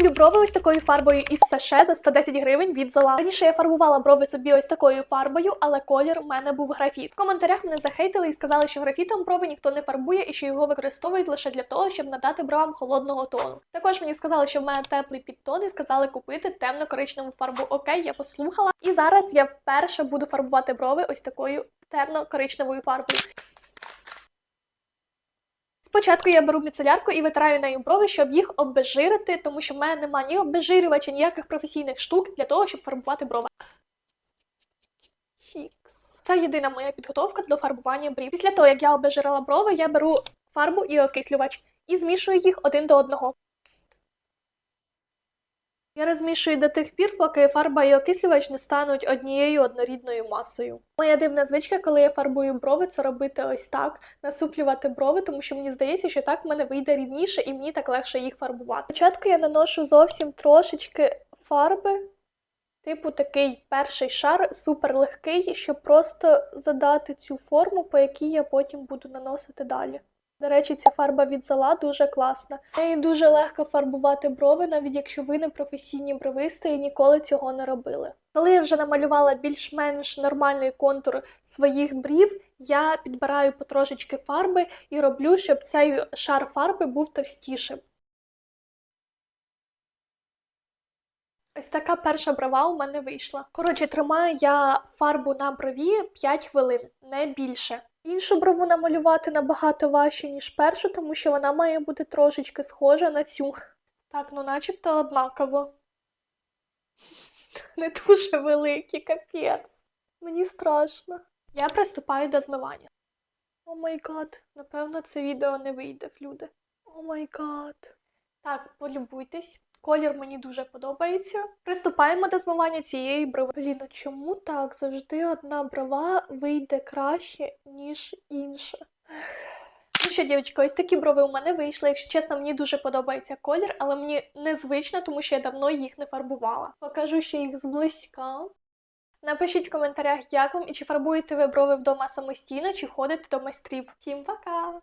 роблю брови ось такою фарбою із саше за 110 гривень від зала. Раніше я фарбувала брови собі ось такою фарбою, але колір в мене був графіт. В коментарях мене захейтили і сказали, що графітом брови ніхто не фарбує і що його використовують лише для того, щоб надати бровам холодного тону. Також мені сказали, що в мене теплий підтон і сказали купити темно-коричневу фарбу. Окей, я послухала. І зараз я вперше буду фарбувати брови ось такою темно-коричневою фарбою. Спочатку я беру міцелярку і витираю нею брови, щоб їх обезжирити, тому що в мене немає ні обезжирювача, ніяких професійних штук для того, щоб фарбувати брови. Фікс. Це єдина моя підготовка до фарбування брів. Після того, як я обезжирила брови, я беру фарбу і окислювач і змішую їх один до одного. Я розмішую до тих пір, поки фарба і окислювач не стануть однією однорідною масою. Моя дивна звичка, коли я фарбую брови, це робити ось так, насуплювати брови, тому що мені здається, що так в мене вийде рівніше і мені так легше їх фарбувати. Спочатку я наношу зовсім трошечки фарби, типу такий перший шар, супер легкий, щоб просто задати цю форму, по якій я потім буду наносити далі. До речі, ця фарба від зала дуже класна. Нею дуже легко фарбувати брови, навіть якщо ви не професійні бровисти і ніколи цього не робили. Коли я вже намалювала більш-менш нормальний контур своїх брів, я підбираю потрошечки фарби і роблю, щоб цей шар фарби був товстішим. Ось така перша брова у мене вийшла. Коротше, тримаю я фарбу на брові 5 хвилин, не більше. Іншу брову намалювати набагато важче, ніж першу, тому що вона має бути трошечки схожа на цю. Так, ну начебто однаково. Не дуже великі, капець. Мені страшно. Я приступаю до змивання. О май гад, напевно, це відео не вийде, люди. О май гад. Так, полюбуйтесь. Колір мені дуже подобається. Приступаємо до змивання цієї брови. Блін, чому так? Завжди одна брова вийде краще, ніж інша. Ну що, дівчатки, ось такі брови у мене вийшли. Якщо чесно, мені дуже подобається колір, але мені незвично, тому що я давно їх не фарбувала. Покажу ще їх зблизька. Напишіть в коментарях, як вам і чи фарбуєте ви брови вдома самостійно, чи ходите до майстрів. Всім пока!